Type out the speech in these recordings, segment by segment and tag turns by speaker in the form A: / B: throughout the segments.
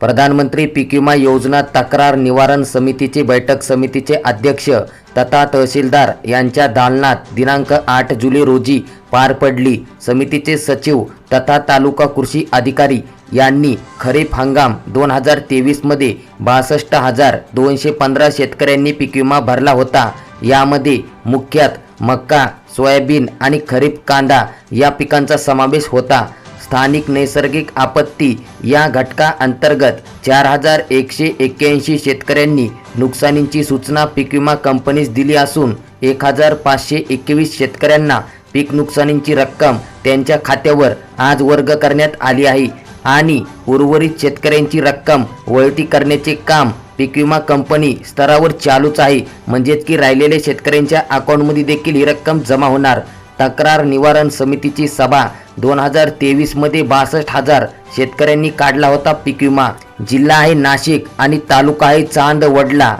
A: प्रधानमंत्री पीक विमा योजना तक्रार निवारण समितीची बैठक समितीचे अध्यक्ष तथा तहसीलदार यांच्या दालनात दिनांक आठ जुलै रोजी पार पडली. समितीचे सचिव तथा तालुका कृषी अधिकारी यांनी खरीप हंगाम दोन हजार तेवीसमध्ये बासष्ट हजार दोनशे पंधरा शेतकऱ्यांनी पीक विमा भरला होता. यामध्ये मुख्यत मक्का सोयाबीन आणि खरीप कांदा या पिकांचा समावेश होता. स्थानिक नैसर्गिक आपत्ती या घटका अंतर्गत चार हजार एकशे एक्क्याऐंशी शेतकऱ्यांनी नुकसानीची सूचना पीक विमा कंपनीस दिली असून एक हजार पाचशे एकवीस शेतकऱ्यांना पीक नुकसानीची रक्कम त्यांच्या खात्यावर आज वर्ग करण्यात आली आहे आणि उर्वरित शेतकऱ्यांची रक्कम वळती करण्याचे काम पीक विमा कंपनी स्तरावर चालूच आहे. म्हणजेच की राहिलेल्या शेतकऱ्यांच्या अकाउंटमध्ये देखील ही रक्कम जमा होणार. तक्रार निवारण समितीची सभा दोन हजार तेवीसमध्ये बासष्ट हजार शेतकऱ्यांनी काढला होता पीक विमा. जिल्हा आहे नाशिक आणि तालुका आहे चांद वडला.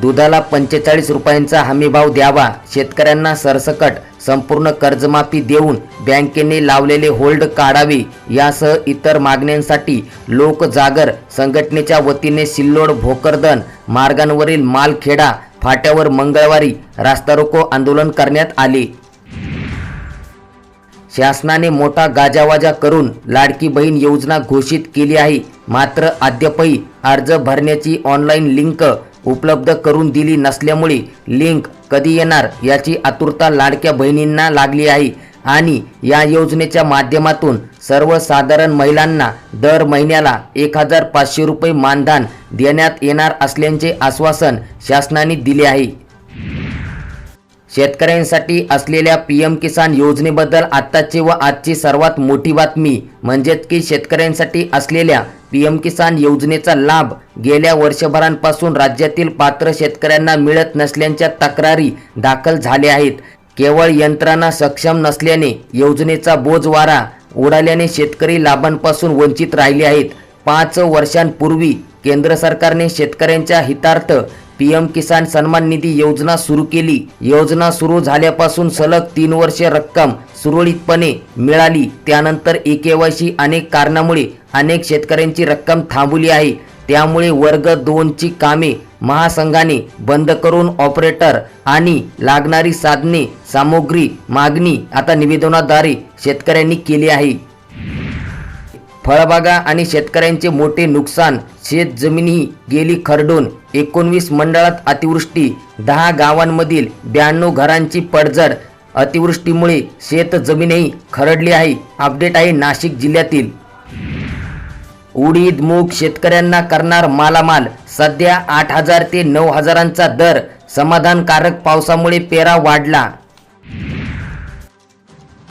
A: दुधाला पंचेचाळीस रुपयांचा हमीभाव द्यावा. शेतकऱ्यांना सरसकट संपूर्ण कर्जमाफी देऊन बँकेने लावलेले होल्ड काढावे. यासह इतर मागण्यांसाठी लोकजागर संघटनेच्या वतीने सिल्लोड भोकरदन मार्गांवरील मालखेडा फाट्यावर मंगळवारी रास्तारोको आंदोलन करण्यात आले. शासनाने मोठा गाजावाजा करून लाडकी बहीण योजना घोषित केली आहे. मात्र अद्यापही अर्ज भरण्याची ऑनलाईन लिंक उपलब्ध करून दिली नसल्यामुळे लिंक कधी येणार याची आतुरता लाडक्या बहिणींना लागली आहे आणि या योजनेच्या माध्यमातून सर्वसाधारण महिलांना दर महिन्याला एक हजार पाचशे रुपये मानधन देण्यात येणार असल्याचे आश्वासन शासनाने दिले आहे. शेतकऱ्यांसाठी असलेल्या पी एम किसान योजनेबद्दल आत्ताची व आजची सर्वात मोठी बातमी म्हणजेच की शेतकऱ्यांसाठी असलेल्या पी एम किसान योजनेचा लाभ गेल्या वर्षभरांपासून राज्यातील पात्र शेतकऱ्यांना मिळत नसल्याच्या तक्रारी दाखल झाल्या आहेत. केवळ यंत्रणा सक्षम नसल्याने योजनेचा बोज वारा उडाल्याने शेतकरी लाभांपासून वंचित राहिले आहेत. पाच वर्षांपूर्वी केंद्र सरकारने शेतकऱ्यांच्या हितार्थ पी एम किसान सन्मान निधी योजना सुरू केली. योजना सुरू झाल्यापासून सलग तीन वर्षे रक्कम सुरळीतपणे मिळाली. त्यानंतर एकेवायशी अनेक कारणामुळे अनेक शेतकऱ्यांची रक्कम थांबवली आहे. त्यामुळे वर्ग दोनची कामे महासंघाने बंद करून ऑपरेटर आणि लागणारी साधने सामुग्री मागणी आता निवेदनाद्वारे शेतकऱ्यांनी केली आहे. फळबागा आणि शेतकऱ्यांचे मोठे नुकसान. शेत जमिनी गेली खरडून. एकोणवीस मंडळात अतिवृष्टी. दहा गावांमधील ब्याण्णव घरांची पडझड. अतिवृष्टीमुळे शेत जमीनही खरडली आहे. अपडेट आहे नाशिक जिल्ह्यातील. उडीद मूग शेतकऱ्यांना करणार मालामाल. सध्या आठ हजार ते नऊ हजारांचा दर. समाधानकारक पावसामुळे पेरा वाढला.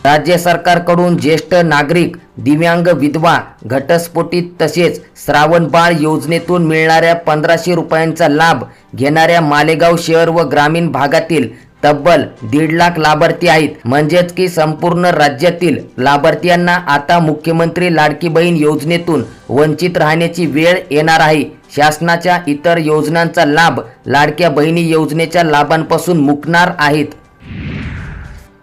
A: राज्य सरकारकडून ज्येष्ठ नागरिक दिव्यांग विधवा घटस्फोटित तसेच श्रावण बाळ योजनेतून मिळणाऱ्या पंधराशे रुपयांचा लाभ घेणाऱ्या मालेगाव शहर व ग्रामीण भागातील तब्बल दीड लाख लाभार्थी आहेत. म्हणजेच की संपूर्ण राज्यातील लाभार्थ्यांना आता मुख्यमंत्री लाडकी बहीण योजनेतून वंचित राहण्याची वेळ येणार आहे. शासनाच्या इतर योजनांचा लाभ लाडक्या बहिणी योजनेच्या लाभांपासून मुकणार आहेत.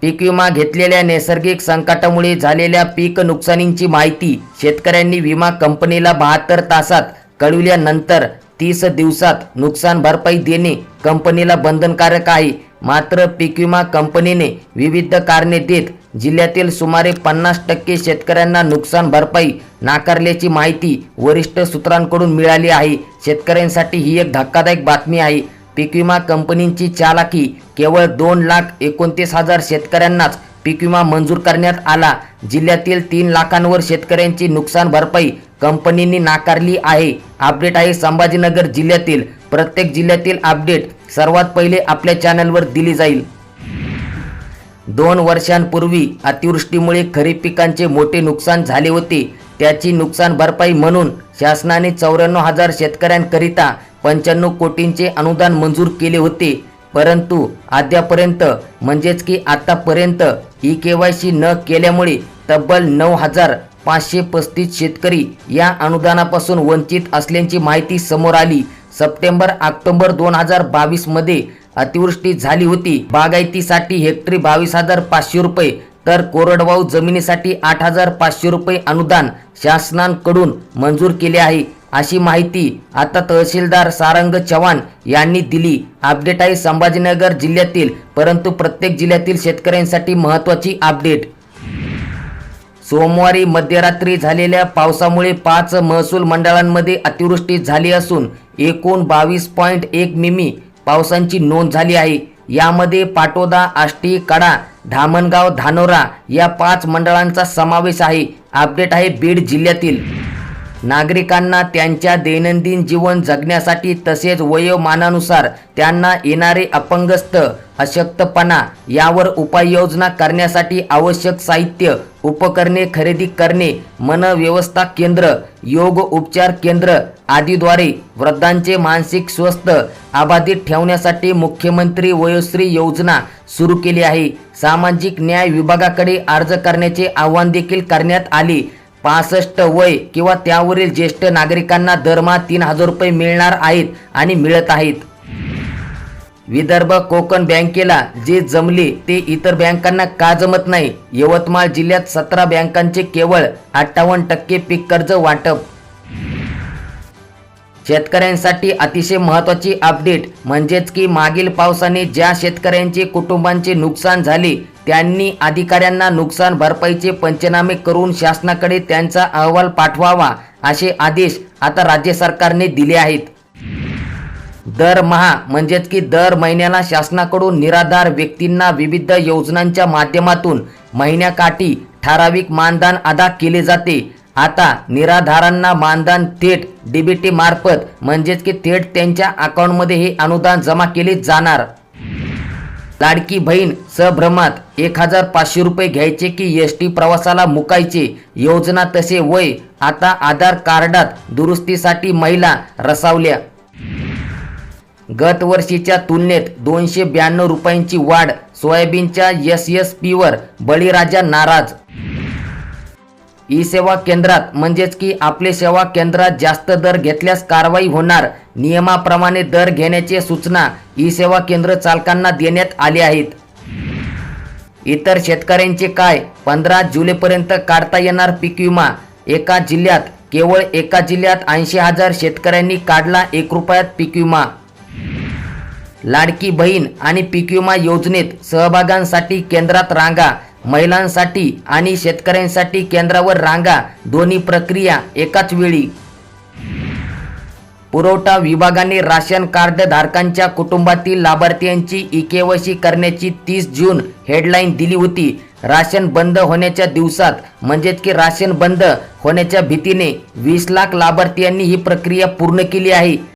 A: पीक विमा घेतलेल्या नैसर्गिक संकटामुळे झालेल्या पीक नुकसानींची माहिती शेतकऱ्यांनी विमा कंपनीला बहात्तर तासात कळविल्यानंतर तीस दिवसात नुकसान भरपाई देणे कंपनीला बंधनकारक आहे. मात्र पीक विमा कंपनीने विविध कारणे देत जिल्ह्यातील सुमारे पन्नास टक्के शेतकऱ्यांना नुकसान भरपाई नाकारल्याची माहिती वरिष्ठ सूत्रांकडून मिळाली आहे. शेतकऱ्यांसाठी ही एक धक्कादायक बातमी आहे. पीक विमा कंपनींची चालाकी केवळ दोन लाख एकोणतीस हजार शेतकऱ्यांनाच पीक विमा मंजूर करण्यात आला. जिल्ह्यातील तीन लाखांवर शेतकऱ्यांची नुकसान भरपाई कंपनींनी नाकारली आहे. अपडेट आहे संभाजीनगर जिल्ह्यातील. प्रत्येक जिल्ह्यातील अपडेट सर्वात पहिले आपल्या चॅनलवर दिली जाईल. दोन वर्षांपूर्वी अतिवृष्टीमुळे खरीप पिकांचे मोठे नुकसान झाले होते. त्याची नुकसान भरपाई म्हणून शासनाने चौऱ्याण्णव हजार शेतकऱ्यांकरिता पंच्याण्णव कोटींचे अनुदान मंजूर केले होते. परंतु अद्यापर्यंत म्हणजेच की आतापर्यंत ई के वाय सी न केल्यामुळे तब्बल नऊ हजार पाचशे पस्तीस शेतकरी या अनुदानापासून वंचित असल्याची माहिती समोर आली. सप्टेंबर ऑक्टोबर दोन हजार बावीसमध्ये अतिवृष्टी झाली होती. बागायतीसाठी हेक्टरी बावीस हजार पाचशे रुपये तर कोरडवाहू जमिनीसाठी आठ हजार पाचशे रुपये अनुदान शासनाकडून मंजूर केले आहे. अशी माहिती आता तहसीलदार सारंग चव्हाण यांनी दिली. अपडेट आहे संभाजीनगर जिल्ह्यातील परंतु प्रत्येक जिल्ह्यातील शेतकऱ्यांसाठी महत्त्वाची अपडेट. सोमवारी मध्यरात्री झालेल्या पावसामुळे पाच महसूल मंडळांमध्ये अतिवृष्टी झाली असून एकूण बावीस पॉईंट एक मिमी पावसांची नोंद झाली आहे. यामध्ये पाटोदा आष्टी कडा धामणगाव धानोरा या पाच मंडळांचा समावेश आहे. अपडेट आहे बीड जिल्ह्यातील. नागरिकांना त्यांच्या दैनंदिन जीवन जगण्यासाठी तसेच वयोमानानुसार त्यांना येणारे अपंगस्त अशक्तपणा यावर उपाययोजना करण्यासाठी आवश्यक साहित्य उपकरणे खरेदी करणे मनव्यवस्था केंद्र योग उपचार केंद्र आदीद्वारे वृद्धांचे मानसिक स्वस्थ अबाधित ठेवण्यासाठी मुख्यमंत्री वयोश्री योजना सुरू केली आहे. सामाजिक न्याय विभागाकडे अर्ज करण्याचे आवाहन देखील करण्यात आले. पासष्ट वय किंवा त्यावरील ज्येष्ठ नागरिकांना दरमहा तीन हजार रुपये मिळणार आहेत आणि मिळत आहेत. विदर्भ कोकण बँकेला जे जमले ते इतर बँकांना का जमत नाही? यवतमाळ जिल्ह्यात सतरा बँकांचे केवळ अठ्ठावन्न टक्के पीक कर्ज वाटप शेतकऱ्यांसाठी अतिशय महत्त्वाची अपडेट म्हणजेच की मागील पावसाने ज्या शेतकऱ्यांचे कुटुंबांचे नुकसान झाले त्यांनी अधिकाऱ्यांना नुकसान भरपाईचे पंचनामे करून शासनाकडे त्यांचा अहवाल पाठवावा असे आदेश आता राज्य सरकारने दिले आहेत. दरमहा म्हणजेच की दर महिन्याला शासनाकडून निराधार व्यक्तींना विविध योजनांच्या माध्यमातून महिन्याकाठी ठराविक मानधन अदा केले जाते. आता निराधारांना मानधन थेट डीबीटी मार्फत म्हणजेच की थेट त्यांच्या अकाउंटमध्ये हे अनुदान जमा केले जाणार. लाडकी बहीण सभ्रमात एक हजार पाचशे रुपये घ्यायचे की एस टी प्रवासाला मुकायचे? योजना तसे वय आता आधार कार्डात दुरुस्तीसाठी महिला रसावल्या. गत वर्षीच्या तुलनेत दोनशे ब्याण्णव रुपयांची वाढ सोयाबीनच्या एस एस पीवर बळीराजा नाराज. ई सेवा केंद्रात म्हणजेच की आपले सेवा केंद्रात जास्त दर घेतल्यास कारवाई होणार. नियमाप्रमाणे दर घेण्याची सूचना ई सेवा केंद्र चालकांना देण्यात आली आहेत. इतर शेतकऱ्यांचे काय? पंधरा जुलैपर्यंत काढता येणार पीक विमा. एका जिल्ह्यात केवळ एका जिल्ह्यात ऐंशी हजार शेतकऱ्यांनी काढला एक रुपयात पीक विमा. लाडकी बहीण आणि पीक विमा योजनेत सहभागांसाठी केंद्रात रांगा. महिलांसाठी आणि शेतकऱ्यांसाठी केंद्रावर रांगा दोन्ही प्रक्रिया एकाच वेळी. पुरवठा विभागाने राशन कार्ड धारकांच्या कुटुंबातील लाभार्थ्यांची इकेवशी करण्याची तीस जून हेडलाईन दिली होती. राशन बंद होण्याच्या दिवसात म्हणजेच की राशन बंद होण्याच्या भीतीने वीस लाख लाभार्थ्यांनी ही प्रक्रिया पूर्ण केली आहे.